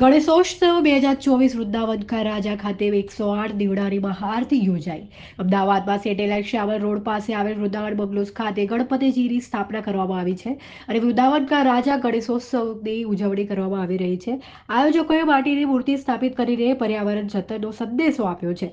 ગણેશોત્સવ બે હજાર ચોવીસ વૃંદાવનકા રાજા ખાતે એકસો આઠ દીવડાની મહાઆરતી યોજાઈ. અમદાવાદમાં સેટેલાઇટ શાવર રોડ પાસે આવેલ વૃંદાવન બંગલોઝ ખાતે ગણપતિજીની સ્થાપના કરવામાં આવી છે અને વૃંદાવન રાજા ગણેશોત્સવની ઉજવણી કરવામાં આવી રહી છે. આયોજકોએ માટીની મૂર્તિ સ્થાપિત કરીને પર્યાવરણ જતનનો સંદેશો આપ્યો છે.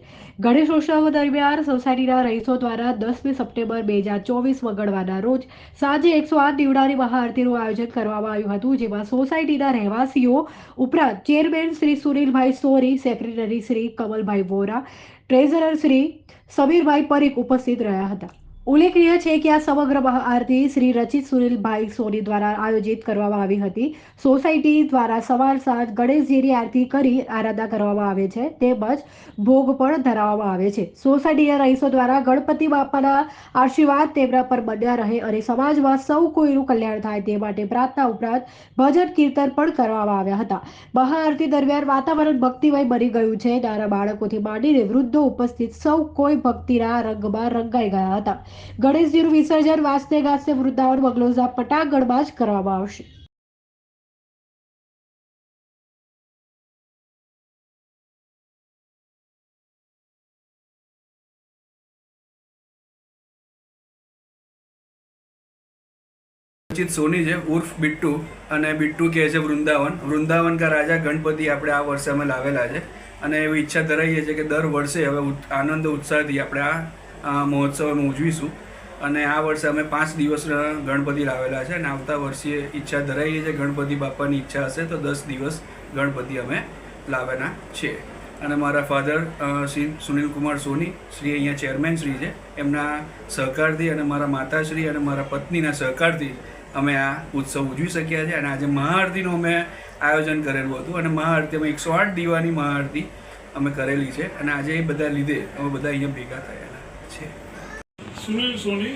ગણેશોત્સવ દરમિયાન સોસાયટીના રહીશો દ્વારા દસમી સપ્ટેમ્બર બે હજાર ચોવીસ મંગળવારના રોજ સાંજે એકસો આઠ દીવડાની મહાઆરતીનું આયોજન કરવામાં આવ્યું હતું, જેમાં સોસાયટીના રહેવાસીઓ ઉપરાંત chairman Shri Sunilbhai sorry secretary Shri Kamalbhai Vora treasurer Shri Samirbhai Parikh ઉપસ્થિત રહ્યા હતા. ઉલ્લેખનીય છે કે આ સમગ્ર મહાઆરતી શ્રી રચિત સુનિલભાઈ સોની દ્વારા આયોજિત કરવામાં આવી હતી. સોસાયટી દ્વારા સવાર સાંજ ગણેશજીની આરતી કરી આરાધના કરવામાં આવે છે. તેમજ ભોગ પણ ધરાવવામાં આવે છે. સોસાયટીના રહીશો દ્વારા ગણપતિ બાપાના આશીર્વાદ તેમના પર બન્યા રહે અને સમાજમાં સૌ કોઈનું કલ્યાણ થાય તે માટે પ્રાર્થના ઉપરાંત ભજન કીર્તન પણ કરવામાં આવ્યા હતા. મહાઆરતી દરમિયાન વાતાવરણ ભક્તિમય બની ગયું છે. નાના બાળકોથી માંડીને વૃદ્ધો ઉપસ્થિત સૌ કોઈ ભક્તિના રંગમાં રંગાઈ ગયા હતા. ગણેશજીનું વિસર્જન વાસતે ગાસ્તે વૃંદાવન બગલોઝા પટાગઢમાં જ કરવામાં આવશે. રચિત સોની છે, ઉર્ફ બિટ્ટુ અને બિટ્ટુ કહે છે વૃંદાવન. વૃંદાવન કા રાજા ગણપતિ આપણે આ વર્ષે અમે લાવેલા છે અને એવી ઈચ્છા ધરાઈએ છીએ કે દર વર્ષે હવે આનંદ ઉત્સાહથી આપણે આ મહોત્સવ અમે ઉજવીશું. અને આ વર્ષે અમે પાંચ દિવસ ગણપતિ લાવેલા છે અને આવતા વર્ષે ઈચ્છા ધરાઈએ છીએ ગણપતિ બાપાની ઈચ્છા હશે તો દસ દિવસ ગણપતિ અમે લાવેલા છીએ અને મારા ફાધર શ્રી સુનિલ કુમાર સોની, શ્રી અહીંયા ચેરમેન શ્રી છે. એમના સહકારથી અને મારા માતાશ્રી અને મારા પત્નીના સહકારથી અમે આ ઉત્સવ ઉજવી શક્યા છે. અને આજે મહાઆરતીનું અમે આયોજન કરેલું હતું અને મહાઆરતીમાં એકસો આઠ દીવાની મહાઆરતી અમે કરેલી છે. અને આજે એ બધા લીધે અમે બધા અહીંયા ભેગા થયેલા છે. સુનિલ સોની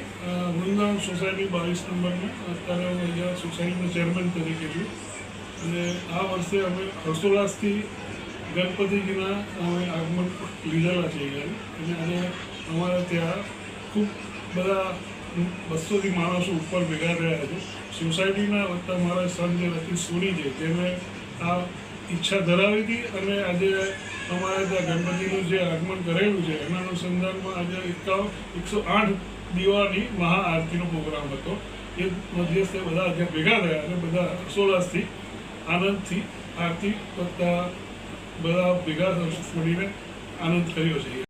વૃંદાવન સોસાયટી બાવીસ નંબરમાં અત્યારે હું અહીંયા સોસાયટીનો ચેરમેન તરીકે છું. અને આ વર્ષે અમે હર્ષોલ્લાસથી ગણપતિજીના અમે આગમન લીધેલા છે અને આજે અમારા ત્યાં ખૂબ બધા બસોથી માણસો ઉપર ભેગા રહ્યા છે. સોસાયટીના વત્તા મારા સન જે રતી સોની છે તેમણે આ ઈચ્છા ધરાવી હતી અને આજે અમારે ત્યાં ગણપતિનું જે આગમન કરેલું છે, એના અનુસંધાનમાં આજે એકાવન એકસો આઠ દીવાની મહાઆરતીનો પ્રોગ્રામ હતો. એ મધ્યસ્થે બધા અત્યારે ભેગા થયા અને બધા હર્ષોલ્લાસથી, આનંદથી આરતી બધા બધા ભેગા મળીને આનંદ કર્યો છે.